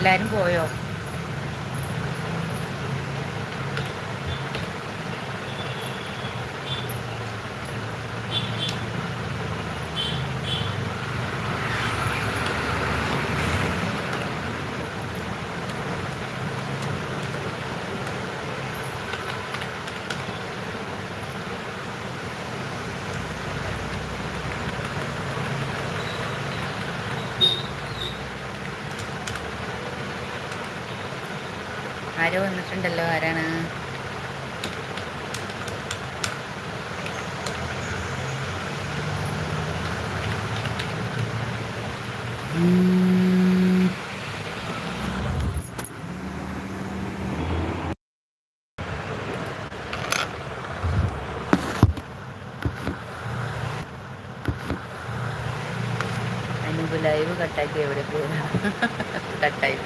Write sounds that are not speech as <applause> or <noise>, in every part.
എല്ലാവരും പോയോ ആരോ വന്നിട്ടുണ്ടല്ലോ ആരാണ്? ലൈവ് കട്ടാക്കി എവിടെ <laughs> പോയി. കട്ടായി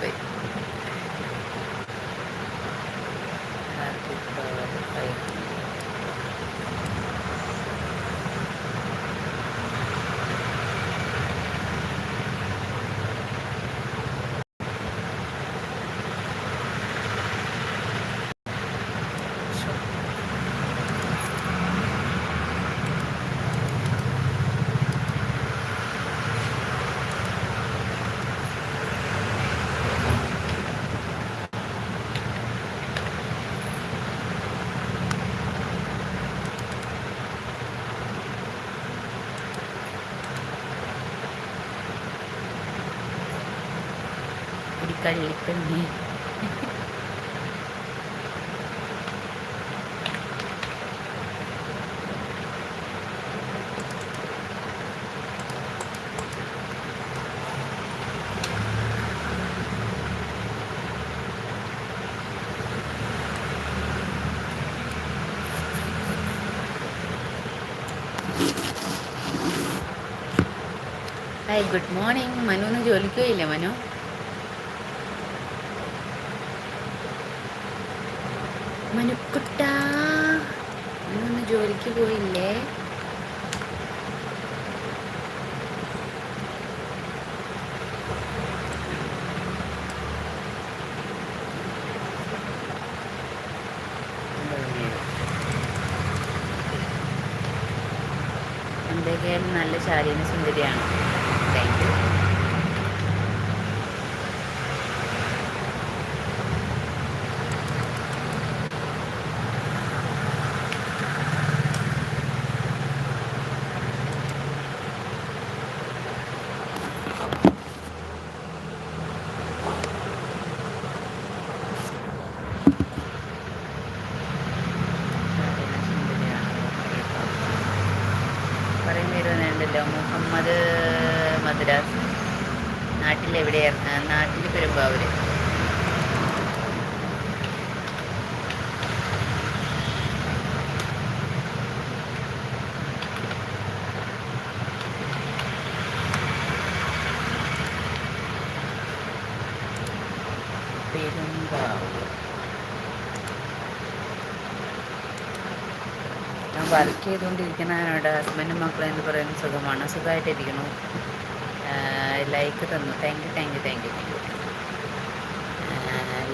ഒരു കള്ളിപ്പെണ്ണി ഹായ് ഗുഡ് മോർണിംഗ് മനു ഒന്ന് ജോലിക്ക് പോയില്ലേ മനു? മനുക്കുട്ട ഇന്നൊന്ന് ജോലിക്ക് പോയില്ലേ? എന്തൊക്കെയായാലും നല്ല ശാരീരിക സുന്ദരിയാണ്. താങ്ക് യു നാട്ടിലെവിടെയായിരുന്നു നാട്ടിൽ വരുമ്പോൾ പെരുമ്പാവൂർ. ഞാൻ വർക്ക് ചെയ്തുകൊണ്ടിരിക്കുന്നതിനോട് ഹസ്ബൻഡും മക്കളും എന്ന് പറയുന്ന സുഖമാണ്. സുഖമായിട്ടിരിക്കുന്നു ലൈക്ക് തന്നു. Thank you thank you thank you thank you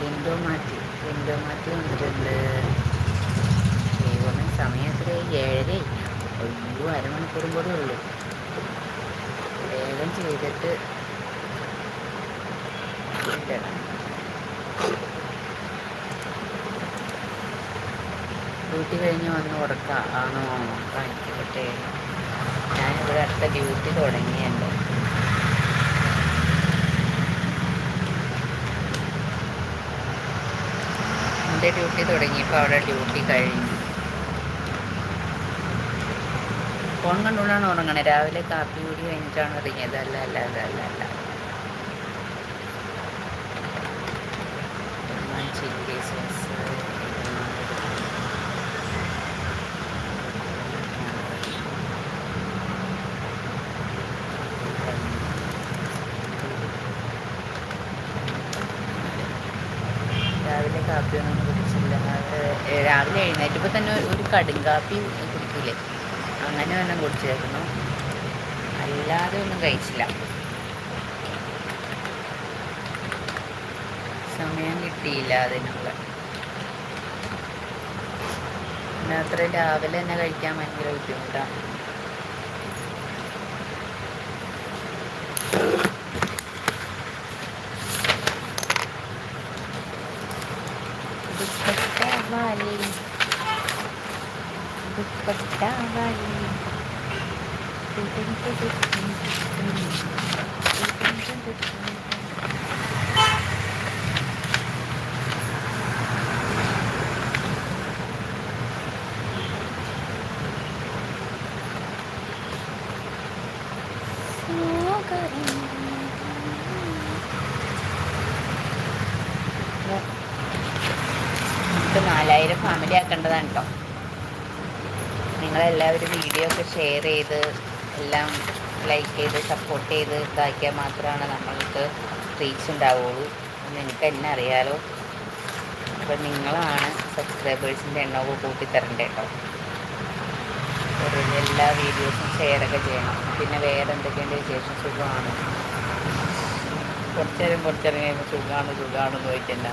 Lindo മാറ്റി. ലിൻഡോ മാറ്റി വന്നിട്ടുണ്ട്. ദൈവമേ സമയം എത്ര ഏഴര അയ്യോ അരമണിക്കൂറും കൂടെ ഉള്ളൂ. വേഗം ചെയ്തിട്ട്. ഡ്യൂട്ടി കഴിഞ്ഞ് വന്ന് ഉറക്കാം. ആണോ? കാണിക്കട്ടെ. ഞാനിവിടെ അടുത്ത ഡ്യൂട്ടി തുടങ്ങിയല്ലോ. എന്റെ ഡ്യൂട്ടി തുടങ്ങിയപ്പോൾ അവിടെ ഡ്യൂട്ടി കഴിഞ്ഞു. ഫോൺ കണ്ടുകൊണ്ടാണ് ഉറങ്ങണേ. രാവിലെ കാപ്പി കൂടി കഴിഞ്ഞിട്ടാണ് ഇറങ്ങിയത് അല്ല അല്ല അല്ല അല്ല അല്ല. കാപ്പിയൊന്നും കുടിച്ചില്ല രാവിലെ എഴുന്നേറ്റപ്പോൾ തന്നെ ഒരു കടുങ്കാപ്പി കുടിക്കില്ലേ അങ്ങനെ തന്നെ കുടിച്ചായിരുന്നു അല്ലാതെ ഒന്നും കഴിച്ചില്ല. സമയം കിട്ടിയില്ല അതിനുള്ള. അത്ര രാവിലെ തന്നെ കഴിക്കാൻ ഭയങ്കര ബുദ്ധിമുട്ടാണ്. dawali നാലായിരം ഫാമിലി ആക്കേണ്ടതാണ് കേട്ടോ നിങ്ങളെല്ലാവരും വീഡിയോ ഒക്കെ ഷെയർ ചെയ്ത് എല്ലാം ലൈക്ക് ചെയ്ത് സപ്പോർട്ട് ചെയ്ത് ഇതാക്കിയാൽ മാത്രമാണ് നമ്മൾക്ക് റീച്ച് ഉണ്ടാവുള്ളൂ. നിങ്ങൾക്ക് എന്നെ അറിയാലോ. അപ്പം നിങ്ങളാണ് സബ്സ്ക്രൈബേഴ്സിന്റെ എണ്ണമൊക്കെ കൂട്ടിത്തരണ്ടേ കേട്ടോ എല്ലാ വീഡിയോസും ഷെയറൊക്കെ ചെയ്യണം. പിന്നെ വേറെ എന്തൊക്കെയുണ്ട് വിശേഷം? സുഖമാണ്? കുറച്ചേരം കുറച്ചേരം കഴിയുമ്പോൾ സുഖമാണ് സുഖമാണെന്ന് ചോദിക്കണ്ട.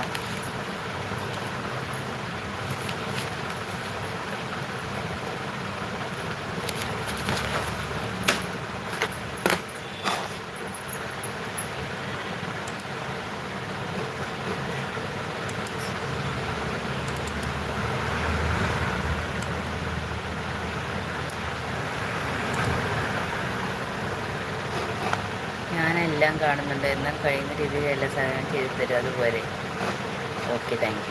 ഞാനെല്ലാം കാണുന്നുണ്ട്. എന്നാൽ കഴിയുന്ന രീതിയിൽ എല്ലാ സഹായം ചെയ്തു തരും അതുപോലെ. ഓക്കെ താങ്ക്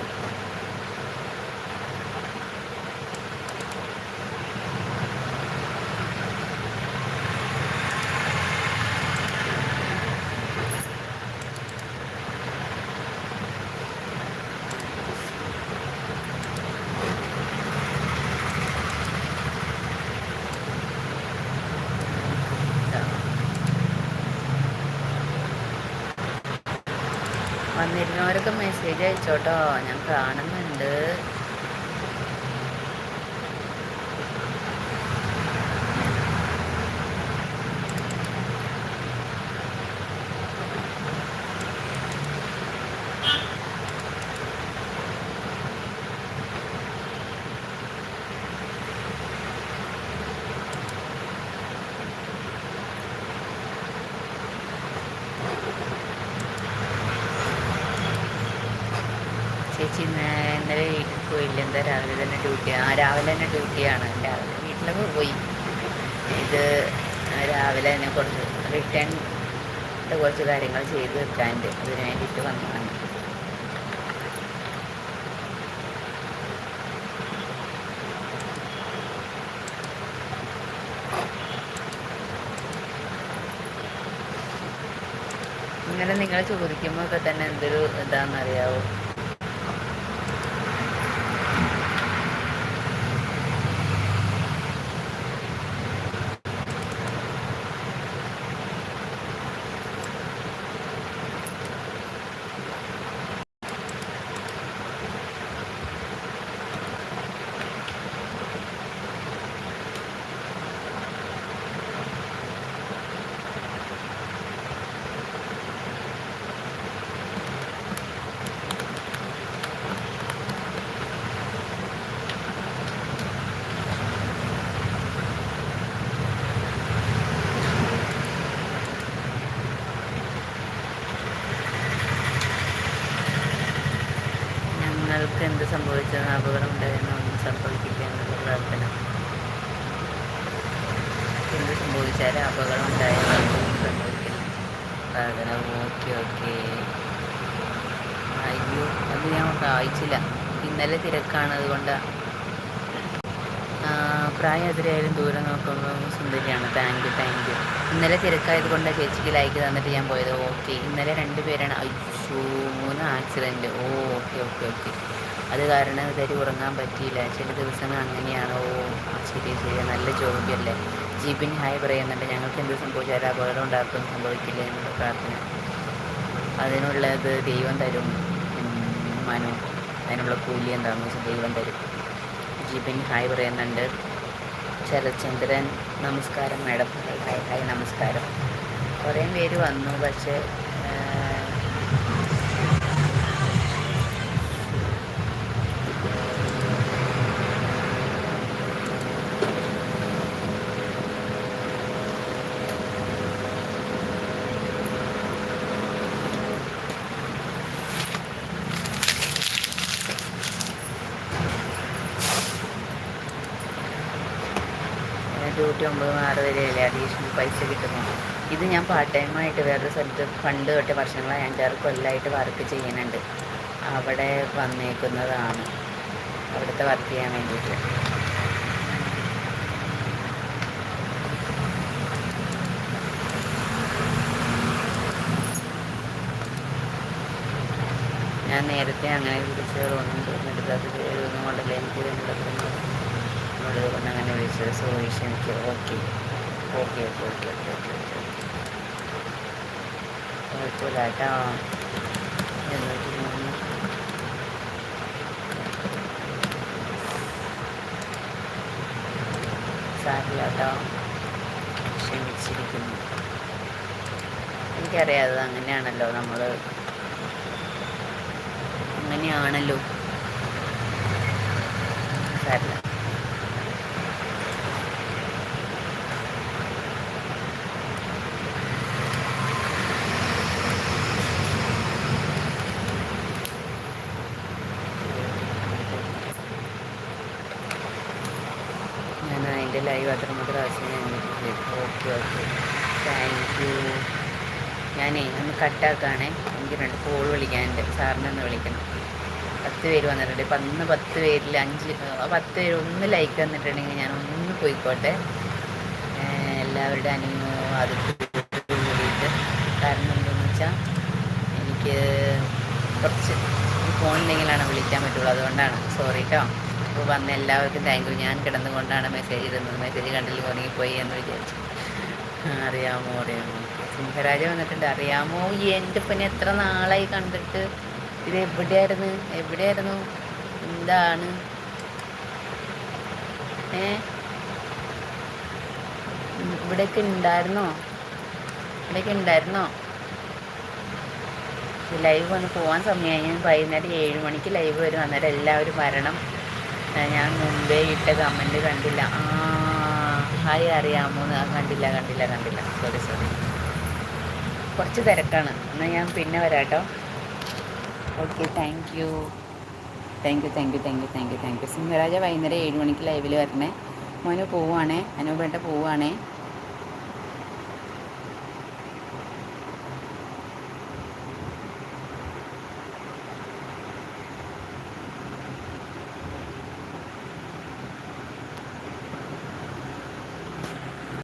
വന്നിരുന്നവരൊക്കെ മെസ്സേജ് അയച്ചോട്ടോ. ഞാൻ കാണുന്നുണ്ട്. ചേച്ചി ഇന്നലെ വീട്ടിൽ പോയില്ല. എന്താ രാവിലെ തന്നെ ഡ്യൂട്ടി. ആ രാവിലെ തന്നെ ഡ്യൂട്ടിയാണ് രാവിലെ വീട്ടിലൊക്കെ പോയി. ഇത് രാവിലെ തന്നെ കുറച്ച് റിട്ടേൺ കുറച്ച് കാര്യങ്ങൾ ചെയ്ത് തീർക്കാനുണ്ട് അതിന് വേണ്ടിയിട്ട് വന്നതാണ്. ഇങ്ങനെ നിങ്ങൾ ചോദിക്കുമ്പോൾ ഒക്കെ തന്നെ എന്തൊരു ഇതാണെന്നറിയാവോ? സംഭവിച്ചതെന്ന് അപകടം ഉണ്ടായിരുന്നു ഒന്നും സംഭവിക്കില്ല പ്രാർത്ഥന. എന്ത് സംഭവിച്ചാലും അപകടം ഉണ്ടായിരുന്നു ഒന്നും സംഭവിക്കില്ല പ്രാർത്ഥന ഓക്കെ ഓക്കെ. അയ്യോ അത് ഞാൻ വായിച്ചില്ല. ഇന്നലെ തിരക്കാണ് അതുകൊണ്ട്. പ്രായം എതിരായാലും ദൂരം നോക്കുമ്പോൾ സുന്ദരിയാണ്. താങ്ക് യു താങ്ക് യു ഇന്നലെ തിരക്കായത് കൊണ്ട് ചേച്ചിക്ക് ലൈക്ക് തന്നിട്ട് ഞാൻ പോയത്. ഓക്കെ ഇന്നലെ രണ്ട് പേരാണ് അയ്യോ മൂന്ന് accident oh okay okay okay. അത് കാരണം ഇവർ ഉറങ്ങാൻ പറ്റിയില്ല. ചില ദിവസങ്ങൾ അങ്ങനെയാണ്? ഓ ശരി ശരി. നല്ല ജോലിയല്ലേ. ജീപ്പിൻ ഹായ് പറയുന്നുണ്ട്. ഞങ്ങൾക്ക് എന്ത് സംഭവിച്ചാലും അപകടം ഉണ്ടാക്കും സംഭവിക്കില്ല എന്നുള്ള പ്രാർത്ഥന. അതിനുള്ളത് ദൈവം തരും. മനു അതിനുള്ള കൂലി എന്താണെന്ന് വെച്ചാൽ ദൈവം തരും. ജീപ്പിൻ ഹായ് പറയുന്നുണ്ട്. ശരത്ചന്ദ്രൻ നമസ്കാരം മാഡം. ഹായ് ഹായ് നമസ്കാരം. കുറേ പേര് വന്നു. പക്ഷേ ഡ്യൂട്ടി ഒമ്പത് ആറ് വരെയല്ലേ അഡീഷണൽ പൈസ കിട്ടുന്നു. ഇത് ഞാൻ പാർട്ട് ടൈമായിട്ട് വേറൊരു സ്ഥലത്ത് പണ്ട് തൊട്ട് വർഷങ്ങളായി അഞ്ചാറ് കൊല്ലമായിട്ട് വർക്ക് ചെയ്യുന്നുണ്ട്. അവിടെ വന്നേക്കുന്നതാണ്. അവിടുത്തെ വർക്ക് ചെയ്യാൻ വേണ്ടിയിട്ട്. ഞാൻ നേരത്തെ അങ്ങനെ വിളിച്ചതൊന്നും തോന്നിയിട്ടില്ല അത് പേരൊന്നും കൊണ്ടല്ല എനിക്ക് വേണ്ടത് ഉള്ളത് കൊണ്ട് അങ്ങനെ വിളിച്ചത് സോറി ക്ഷമിക്കുക okay okay okay okay okay okay okay കുഴപ്പമില്ല കേട്ടോ. എന്നിട്ട് മൂന്ന് അങ്ങനെയാണല്ലോ നമ്മൾ അങ്ങനെയാണല്ലോ. സാരില്ല അതിന്റെ ലൈവ് അത്ര മാത്രം പ്രാവശ്യം ഓക്കെ ഓക്കെ. താങ്ക് യു ഞാനേ ഒന്ന് കട്ടാക്കാണേ എനിക്ക് രണ്ട് കോൾ വിളിക്കാനുണ്ട് സാറിനെ ഒന്ന് വിളിക്കണം. പത്ത് പേര് വന്നിട്ടുണ്ട്. ഇപ്പം അന്ന് പത്ത് പേരിൽ അഞ്ച് പത്ത് പേര് ഒന്ന് ലൈക്ക് തന്നിട്ടുണ്ടെങ്കിൽ ഞാൻ ഒന്ന് പോയിക്കോട്ടെ. എല്ലാവരുടെ എല്ലാവരുടെ അത് കൂടിയിട്ട്. കാരണം എന്താണെന്ന് വെച്ചാൽ എനിക്ക് കുറച്ച് ഫോണിലെങ്കിലാണ് വിളിക്കാൻ പറ്റുള്ളൂ. അതുകൊണ്ടാണ്. സോറി കേട്ടോ അപ്പോൾ വന്ന എല്ലാവർക്കും താങ്ക് യു ഞാൻ കിടന്നുകൊണ്ടാണ് മെസ്സേജ് ഇടുന്നത്. മെസ്സേജ് കണ്ടില്ല? ഉറങ്ങിപ്പോയി എന്ന് വിചാരിച്ചു. അറിയാമോ? അറിയാമോ? സിംഹരാജ വന്നിട്ടുണ്ട്. അറിയാമോ? എന്റെ പിന്നെ എത്ര നാളായി കണ്ടിട്ട്? ഇത് എവിടെയായിരുന്നു? എവിടെയായിരുന്നു? എന്താണ്? ഏ? ഇവിടെയൊക്കെ ഉണ്ടായിരുന്നോ? ഇവിടെയൊക്കെ ഉണ്ടായിരുന്നോ? ലൈവ് വന്ന് പോകാൻ സമയമായി ഞാൻ വൈകുന്നേരം ഏഴ് മണിക്ക് ലൈവ് വരും. അന്നേരം എല്ലാവരും വരണം. ഞാൻ മുമ്പേ ഇട്ട കമന്റ് കണ്ടില്ല. ആ ഹായ് അറിയാമോ കണ്ടില്ല കണ്ടില്ല കണ്ടില്ല. സോറി സോറി കുറച്ച് തിരക്കാണ്. എന്നാൽ ഞാൻ പിന്നെ വരാം കേട്ടോ okay thank you thank you thank you thank you thank you thank you Simharaja വൈകുന്നേരം ഏഴ് മണിക്ക് ലൈവിൽ വരണേ. മോന് പോവുകയാണേ അനുപേട്ട പോവുകയാണേ